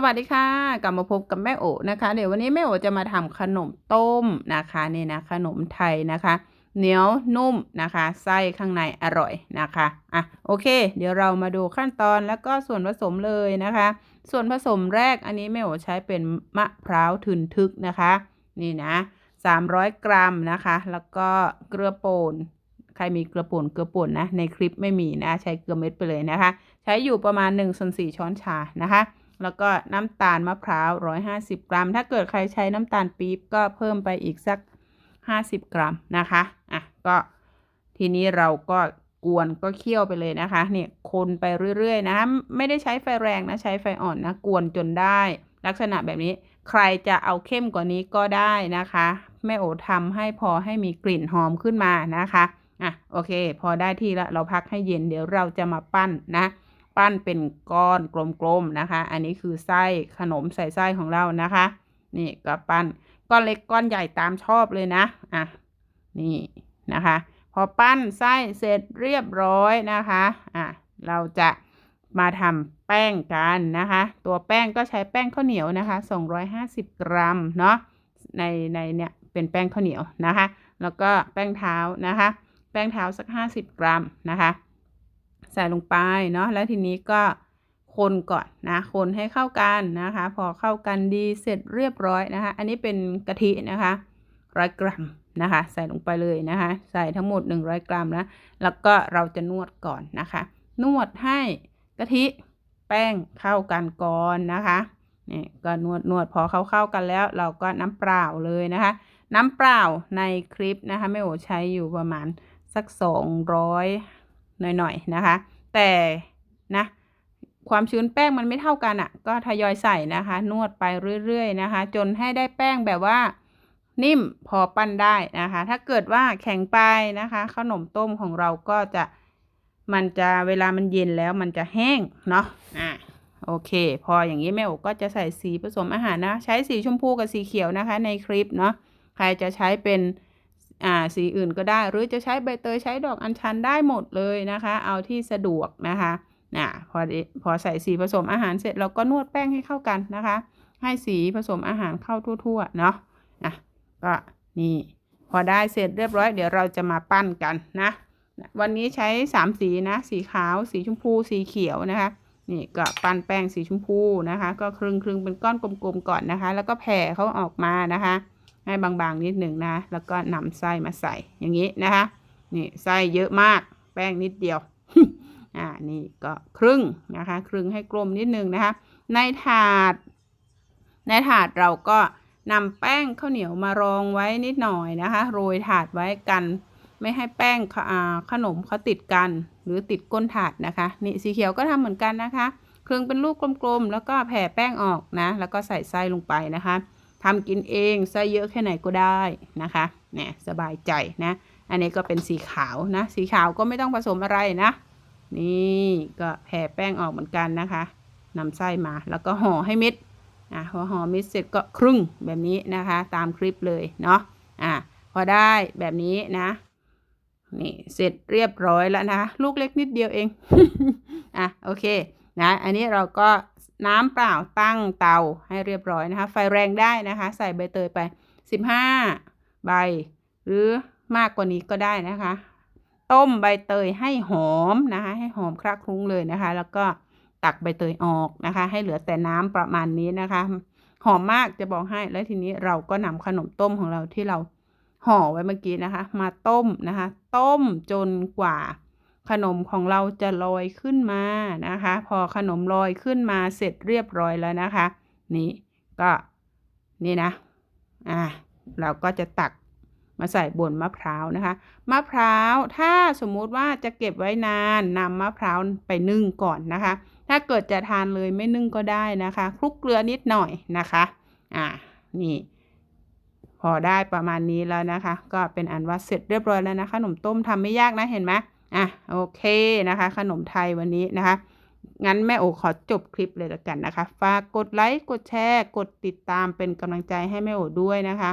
สวัสดีค่ะ กลับมาพบกับแม่โอนะคะ เดี๋ยววันนี้แม่โอจะมาทำขนมต้มนะคะนี่นะขนมไทยนะคะเหนียวนุ่มนะคะไส้ข้างในอร่อยนะคะอะโอเค เดี๋ยวเรามาดูขั้นตอนแล้วก็ส่วนผสมเลยนะคะ ส่วนผสมแรกอันนี้แม่โอใช้เป็นมะพร้าวถึนทึกนะคะ นี่นะ300 กรัมนะคะ แล้วก็เกลือป่นใครมีเกลือป่นเกลือป่นนะในคลิปไม่มีนะใช้เกลือเม็ดไปเลยนะคะ ใช้อยู่ประมาณ1ส่วน4ช้อนชานะคะ แล้วก็น้ำตาลมะพร้าว 150 กรัม ถ้าเกิดใครใช้น้ำตาลปี๊บก็เพิ่มไปอีกสัก 50 กรัมนะคะ อะ ก็ทีนี้เราก็กวนก็เคี่ยวไปเลยนะคะ เนี่ยคนไปเรื่อยๆ นะคะไม่ได้ใช้ไฟแรงนะ ใช้ไฟอ่อนนะ กวนจนได้ ลักษณะแบบนี้ ใครจะเอาเข้มกว่านี้ก็ได้นะคะ แม่โอทำให้พอให้มีกลิ่นหอมขึ้นมานะคะ อะ โอเค พอได้ที่แล้วเราพักให้เย็น เดี๋ยวเราจะมาปั้นนะ ปั้นเป็นก้อนกลมๆนะคะ อันนี้คือไส้ขนมใส่ไส้ของเรานะคะ นี่ก็ปั้นก้อนเล็กก้อนใหญ่ตามชอบเลยนะอะนี่นะคะ พอปั้นไส้เสร็จเรียบร้อยนะคะอะเราจะมาทำแป้งกันนะคะ ตัวแป้งก็ใช้แป้งข้าวเหนียวนะคะ 250 กรัมเนาะในในเนี่ยเป็นแป้งข้าวเหนียวนะคะ แล้วก็แป้งเท้านะคะ แป้งเท้าสัก 50 กรัมนะคะ ส่ลงไปเนาะแล้วทีนี้ก็คนก่อนนะคนให้เข้ากันนะคะ พอเข้ากันดีเสร็จเรียบร้อยนะคะ อันนี้เป็นกะทินะคะร้อยกรัมนะคะ ใส่ลงไปเลยนะคะ ใส่ทั้งหมด 100 กรัมนะแล้วก็เราจะนวดก่อนนะคะ นวดให้กะทิแป้งเข้ากันก่อนนะคะนี่ก็นวดนวดพอเข้าเข้ากันแล้ว เราก็น้ำเปล่าเลยนะคะ น้ำเปล่าในคลิปนะคะแม่โอใช้อยู่ประมาณสัก 200 หน่อยๆนะคะ แต่นะความชื้นแป้งมันไม่เท่ากันอะ่ะ ก็ทยอยใส่นะคะ นวดไปเรื่อยๆนะคะ จนให้ได้แป้งแบบว่านิ่มพอปั้นได้นะคะ ถ้าเกิดว่าแข็งไปนะคะขนมต้มของเราก็จะมันจะเวลามันเย็นแล้วมันจะแห้งเนาะอะโอเค พออย่างนี้แม่โอก็จะใส่สีผสมอาหารนะ ใช้สีชมพูกับสีเขียวนะคะ ในคลิปเนาะใครจะใช้เป็น อ่าสีอื่นก็ได้ หรือจะใช้ใบเตยใช้ดอกอัญชันได้หมดเลยนะคะ เอาที่สะดวกนะคะน่ะพอพอใส่สีผสมอาหารเสร็จเราก็นวดแป้งให้เข้ากันนะคะ ให้สีผสมอาหารเข้าทั่วๆเนาะอะก็นี่พอได้เสร็จเรียบร้อย เดี๋ยวเราจะมาปั้นกันนะวันนี้ใช้สามสีนะ สีขาวสีชมพูสีเขียวนะคะนี่ก็ปั้นแป้งสีชมพูนะคะ ก็ครึ่งครึ่งเป็นก้อนกลมๆก่อนนะคะ แล้วก็แผ่เขาออกมานะคะ ให้บางๆนิดหนึ่งนะ แล้วก็นำไส้มาใส่อย่างนี้นะคะนี่ไส้เยอะมากแป้งนิดเดียว อ่านี่ก็ครึ่งนะคะ ครึ่งให้กลมนิดนึงนะคะ ในถาด ในถาดเราก็นำแป้งข้าวเหนียวมารองไว้นิดหน่อยนะคะ โรยถาดไว้กัน ไม่ให้แป้งขนมเขาติดกัน หรือติดก้นถาดนะคะ นี่สีเขียวก็ทำเหมือนกันนะคะ ครึ่งเป็นลูกกลมๆ แล้วก็แผ่แป้งออกนะ แล้วก็ใส่ไส้ลงไปนะคะ ทำกินเองไส้เยอะแค่ไหนก็ได้นะคะเนี่ยสบายใจนะ อันนี้ก็เป็นสีขาวนะ สีขาวก็ไม่ต้องผสมอะไรนะ นี่ก็แผ่แป้งออกเหมือนกันนะคะนำไส้มาแล้วก็ห่อให้มิดอะพอห่อมิดเสร็จก็ครึ่งแบบนี้นะคะ ตามคลิปเลยเนาะอะพอได้แบบนี้นะนี่เสร็จเรียบร้อยแล้วนะ ลูกเล็กนิดเดียวเอง อะโอเคนะ อันนี้เราก็ น้ำเปล่าตั้งเตาให้เรียบร้อยนะคะ ไฟแรงได้นะคะ ใส่ใบเตยไป 15 ใบ หรือมากกว่านี้ก็ได้นะคะ ต้มใบเตยให้หอมนะคะ ให้หอมคลักคลุ้งเลยนะคะ แล้วก็ตักใบเตยออกนะคะ ให้เหลือแต่น้ำประมาณนี้นะคะ หอมมากจะบอกให้แล้วทีนี้เราก็นำขนมต้มของเราที่เราห่อไว้เมื่อกี้นะคะ มาต้มนะคะ ต้มจนกว่า ขนมของเราจะลอยขึ้นมานะคะ พอขนมลอยขึ้นมาเสร็จเรียบร้อยแล้วนะคะ นี่ก็นี่นะอ่าเราก็จะตักมาใส่บนมะพร้าวนะคะ มะพร้าวถ้าสมมุติว่าจะเก็บไว้นานนำมะพร้าวไปนึ่งก่อนนะคะ ถ้าเกิดจะทานเลยไม่นึ่งก็ได้นะคะคลุกเกลือนิดหน่อยนะคะอ่านี่ พอได้ประมาณนี้แล้วนะคะ ก็เป็นอันว่าเสร็จเรียบร้อยแล้วนะคะขนมต้มทำไม่ยากนะเห็นไหม อะโอเคนะคะ ขนมไทยวันนี้นะคะ งั้นแม่โอขอจบคลิปเลยละกันนะคะ ฝากกดไลค์ กดแชร์ กดติดตามเป็นกำลังใจให้แม่โอด้วยนะคะ